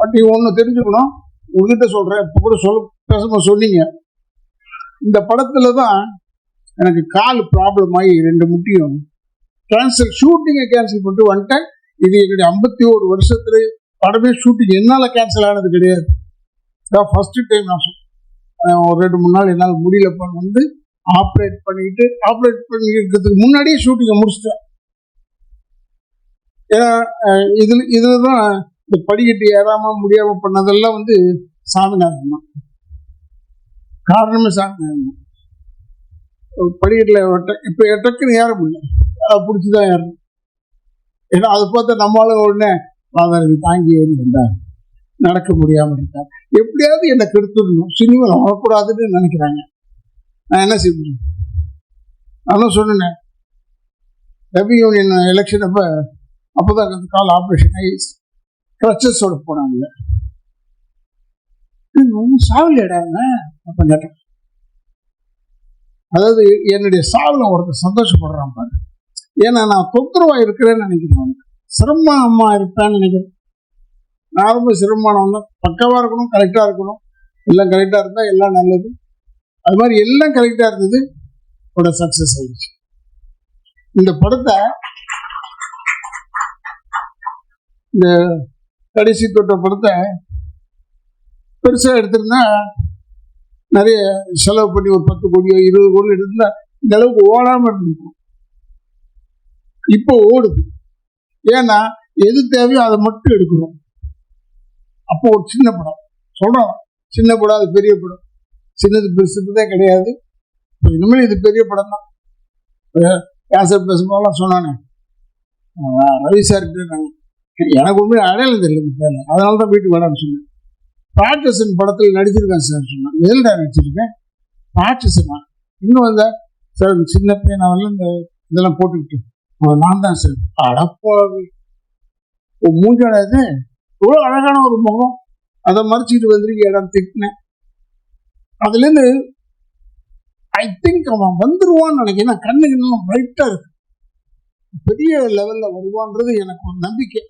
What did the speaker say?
But நீ ஒன்று தெரிஞ்சுக்கணும். உங்ககிட்ட சொல்கிறேன் இப்போ கூட சொல்ல பேசும்போது சொன்னீங்க. இந்த படத்தில் தான் எனக்கு கால் ப்ராப்ளம் ஆகி ரெண்டு முட்டியும். கேன்சல் ஷூட்டிங்கை கேன்சல் பண்ணிட்டு வந்துட்டேன். இது என்னுடைய ஐம்பத்தி ஒரு வருஷத்துல படமே ஷூட்டிங் என்னால் கேன்சல் ஆனது கிடையாது. இதான் ஃபர்ஸ்ட் டைம் நான் ஒரு ரெண்டு மூணு நாள் என்னால் முடியல வந்து ஆப்ரேட் பண்ணிட்டு ஆப்ரேட் பண்ணிக்கிறதுக்கு முன்னாடியே ஷூட்டிங்கை முடிச்சிட்டேன். ஏன்னா இதில் இதில் தான் இந்த படிக்கட்டு ஏறாம முடியாம பண்ணதெல்லாம் வந்து சாமிநாதன் தான் காரணமே சாமிநாதன் தான் படிக்கட்டில் இப்போ டக்குன்னு ஏற முடியல. அதை பிடிச்சி தான் ஏறணும். ஏன்னா அதை பார்த்து நம்மளால உடனே பாதாரதி தாங்கி ஏறி வந்தார் நடக்க முடியாமல் இருந்தார் எப்படியாவது என்னை கெடுத்துடணும். சினிமாவில் வரக்கூடாதுன்னு நினைக்கிறாங்க. நான் என்ன செய்ய முடியும்? நானும் சொன்னேன். ரவி யூனியன் எலெக்ஷன் அப்போ அப்போதான் அந்த கால் ஆப்ரேஷன் ஆகி க்ரச்சஸோட போனாங்க ஒன்றும் சாவலியடாங்க கேட்டேன். அதாவது என்னுடைய சாவில் ஒருத்தர் சந்தோஷப்படுறான் பாரு. ஏன்னா நான் தொந்தரவா இருக்கிறேன்னு நினைக்கிறேன் அவனுக்கு. சிரமமா இருப்பேன்னு நினைக்கிறேன். நான் ரொம்ப சிரமமானவன் தான். பக்கவா இருக்கணும் கரெக்டா இருக்கணும். எல்லாம் கரெக்டா இருந்தா எல்லாம் நல்லது. அது மாதிரி எல்லாம் கரெக்டா இருந்தது படம் சக்ஸஸ் ஆயிடுச்சு. இந்த படத்தை இந்த கடைசி தொட்ட படத்தை பெருசா எடுத்திருந்தா நிறைய செலவு பண்ணி ஒரு பத்து கோடியோ இருபது கோடி எடுத்திருந்தா இந்த அளவுக்கு ஓடாம இருந்திருக்கும். இப்போ ஓடுது. ஏன்னா எது தேவையோ அதை மட்டும் எடுக்கிறோம். அப்போ ஒரு சின்ன படம். சொல்கிறோம் சின்ன படம் அது பெரிய படம். சின்னது பெருசுன்றதே கிடையாது. இப்போ இனிமேல் இது பெரிய படம் தான். கேசட் பேசும்போதெல்லாம் சொன்னானே அஹ் ரவி சார் எனக்கு உண்மையை அடையாளம் தெரியல இந்த பேர்ல அதனால தான் வீட்டுக்கு வேணாம்னு சொன்னேன். பாட்டசன் படத்தில் நடிச்சிருக்கேன் சார் சொன்னேன் எதில் நடிச்சிருக்கேன் பாட்டசனா இன்னும் வந்த சார் சின்ன பையன் அவன் இந்த இதெல்லாம் போட்டுக்கிட்டு. அவன் நான் தான் சார். அடப்பாவி மூஞ்சோட இது. இவ்வளோ அழகான ஒரு முகம். அதை மறைச்சிக்கிட்டு வந்திருக்க இடம் திட்டினேன். அதுலேருந்து ஐ திங்க் அவன் வந்துருவான்னு நினைக்கிறேன். கண்ணுக்கு நல்லா பிரைட்டாக இருக்கு. பெரிய லெவல்ல வருவான்றது எனக்கு ஒரு நம்பிக்கை.